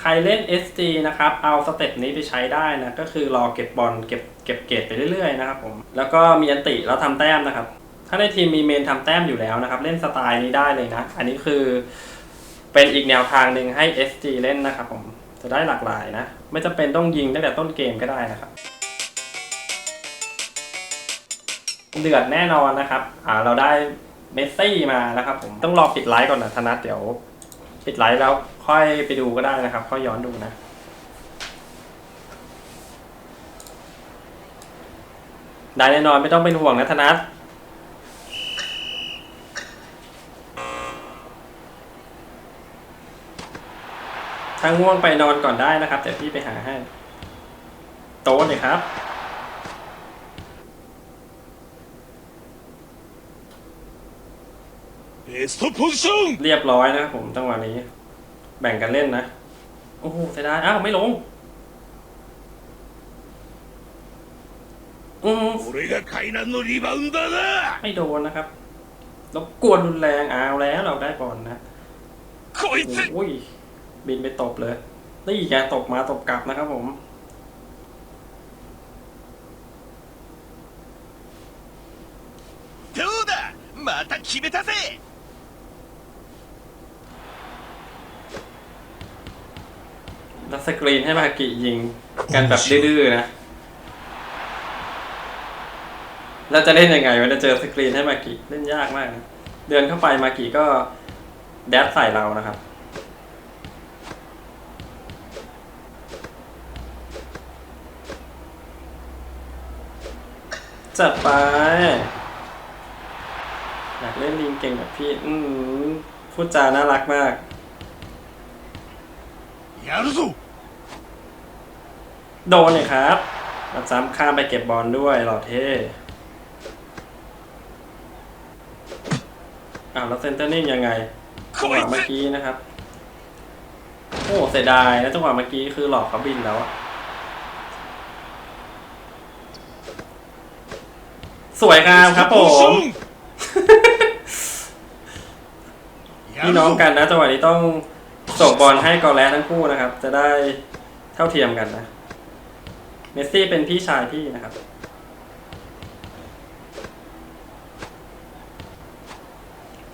ใครเล่น SG นะครับ เอาสเต็ปนี้ไปใช้ได้นะ ก็คือรอเก็บบอลเก็บเก็บเกรดไปเรื่อยๆนะครับผม แล้วก็มีอันติแล้วทำแต้มนะครับ ถ้าในทีมมีเมนทำแต้มอยู่แล้วนะครับ เล่นสไตล์นี้ได้เลยนะ อันนี้คือเป็นอีกแนวทางหนึ่งให้ SG เล่นนะครับผม จะได้หลากหลายนะ ไม่จำเป็นต้องยิงตั้งแต่ต้นเกมก็ได้นะครับเดือดแน่นอนนะครับ อ่า เราได้เมสซี่มานะครับผม ต้องรอปิดไลฟ์ก่อนนะธนัทเดี๋ยว ปิดไลฟ์แล้วค่อยไปดูก็ได้นะครับ ค่อยย้อนดูนะได้แน่นอนไม่ต้องเป็นห่วงนะธนัทถ้าง่วงไปนอนก่อนได้นะครับ แต่พี่ไปหาให้ โต๊ะเลยครับ ベストポジション เรียบร้อยนะครับผมจังหวะนี้ แบ่งกันเล่นนะ โอ้โหเสียดายอ้าวไม่ลง อืม 俺が海南のリバウンダーだ ไม่โดนนะครับรบกวนรุนแรงเอาแล้วเราได้บอลนะ こいつ โอ้ยบินไปตบเลย นี่แกตบมาตบกลับนะครับผม どうだまた決めたぜ สกรีนให้มากิยิงกันแบบดื้อๆนะแล้วจะเล่นยังไงวะจะเจอสกรีนให้มากิเล่นยากมากนะเดินเข้าไปมากิก็แดดใส่เรานะครับ จัดไป อยากเล่นลิงเก่งแบบพี่ อืมพูดจาน่ารักมาก やるぞ โดนเลยครับมับซ้ำข้ามไปเก็บบอลด้วยหล่อเท่อ้าวแล้วเซนเตอร์นี่ยังไงจังหวะเมื่อกี้นะครับ โอ้เสียดายนะจังหวะเมื่อกี้คือหลอกเขาบินแล้วอะสวยงามครับผมพี่น้องกันนะจังหวะนี้ต้องส่งบอลให้กอลแลทั้งคู่นะครับ จะได้เท่าเทียมกันนะ เมสซี่เป็นพี่ชายพี่นะครับ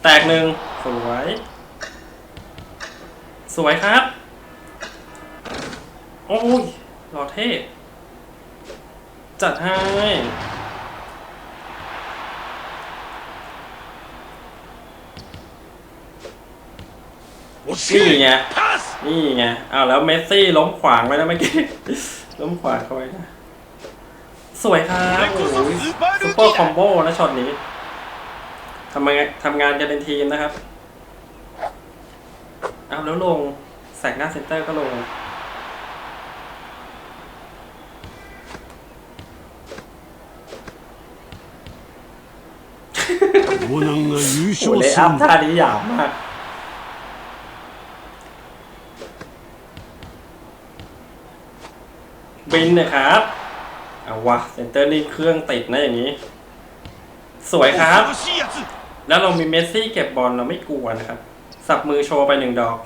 แตกหนึ่งสวย สวยครับ โอ้ยหล่อเท่ จัดให้ What's นี่ here? ไง นี่ไงอ้าวแล้วเมสซี่ล้มขวางไว้แล้วเมื่อกี้ ล้มขวางเขาไว้นะ สวยครับโอ้ยซุปเปอร์คอมโบนะช็อตนี้ทำงาทำงานกันเป็นทีมนะครับอ้าวแล้วลงแสกหน้าเซนเตอร์ก็ลง โอ้เลยอัพท่านี้หยาบมาก บินนะครับ เอาวะเซนเตอร์นี่เครื่องติดนะอย่างนี้ สวยครับ แล้วเรามีเมสซี่เก็บบอลเราไม่กลัวนะครับ สับมือโชว์ไปหนึ่งดอก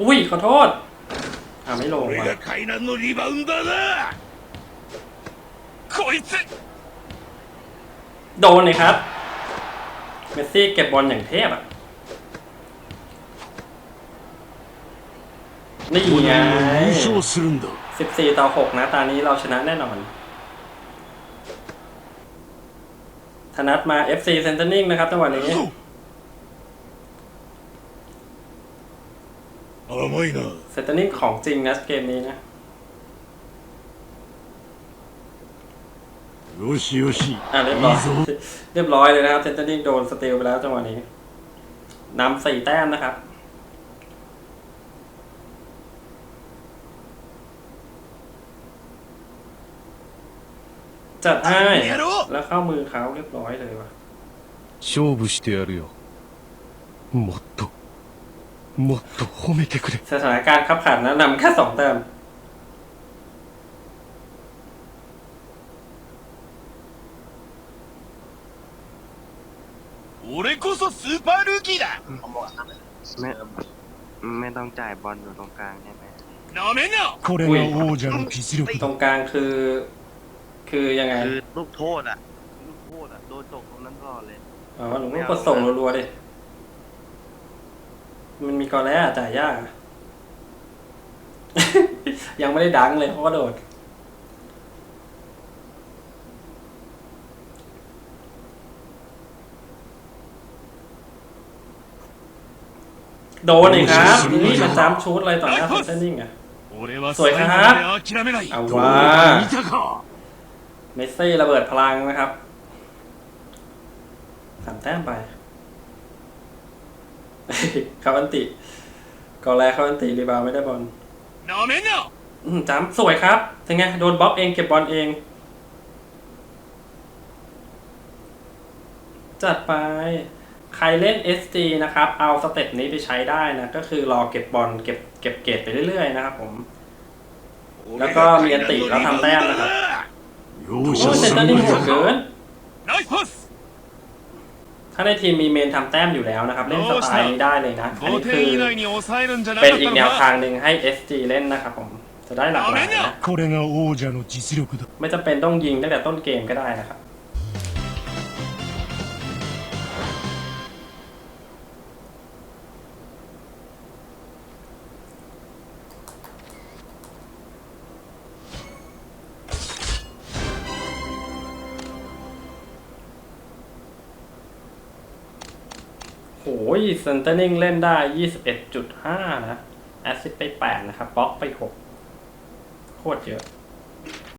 อุ้ย ขอโทษ อ่าไม่ลงว่ะ โดนเลยครับ เมสซี่เก็บบอลอย่างเทพอะ นี่ไงสิบสี่ต่อหกนะ ตอนนี้เราชนะแน่นอน ธนัดมา FC c e n t e r n i n g นะครับจังหวะนี้เซนเตอร์นิ่งของจริงนะเกมนี้นะ よしよし อ่ะเรียบร้อย เรียบร้อยเลยนะครับเซนเตอร์นิ่งโดนสเตลไปแล้วจังหวะนี้นำสี่แต้มนะครับ จัดให้ やろう แล้วเข้ามือเขาเรียบร้อยเลยว่ะ 勝負してやるよもっともっと褒めてくれ สถานการณ์ขับขันนะนำแค่สองแต้ม 俺こそスーパールーキーだ ไม่ไม่ต้องจ่ายบอลอยู่ตรงกลางใช่ไหม なめんなこれが王者の実力 ตร だ งกลางคือ คือยังไง คือลูกโทษอ่ะ ลูกโทษอ่ะ โดนตกตรงนั้นตลอดเลย อ๋อหนูก็กดส่งรัวๆดิ มันมีกอแล้อะจ่ายยากอะ ยังไม่ได้ดังเลยเขาก็โดด โดนอีกครับนี่มันจ้ำชุดอะไรต่อหน้าเซนนิ่งอะสวยครับเอาว่าเมสซี่ระเบิดพลังนะครับสามแต้มไปคารับันติกอแลคารับันติรีบาวไม่ได้บอลจ้ำสวยครับถึงไงโดนบล็อกเองเก็บบอลเองจัดไป ใครเล่น SG นะครับ เอาสเต็ปนี้ไปใช้ได้นะ ก็คือรอเก็บบอลเก็บเก็บเกตไปเรื่อยๆนะครับผม แล้วก็มีอันติแล้วทำแต้มนะครับโอ้เซนเตอร์นี่โหดเกิน ถ้าในทีมมีเมนทำแต้มอยู่แล้วนะครับ เล่นสไตล์นี้ได้เลยนะ อันนี้คือเป็นอีกแนวทางหนึ่งให้ SG เล่นนะครับผม จะได้หลักหลายนะไม่จำเป็นต้องยิงตั้งแต่ต้นเกมก็ได้นะครับ ยเซนเตอร์นิงเล่นได้ 21.5 นะ แอสซิสต์ไป 8 นะครับบล็อกไป 6 โคตรเยอะ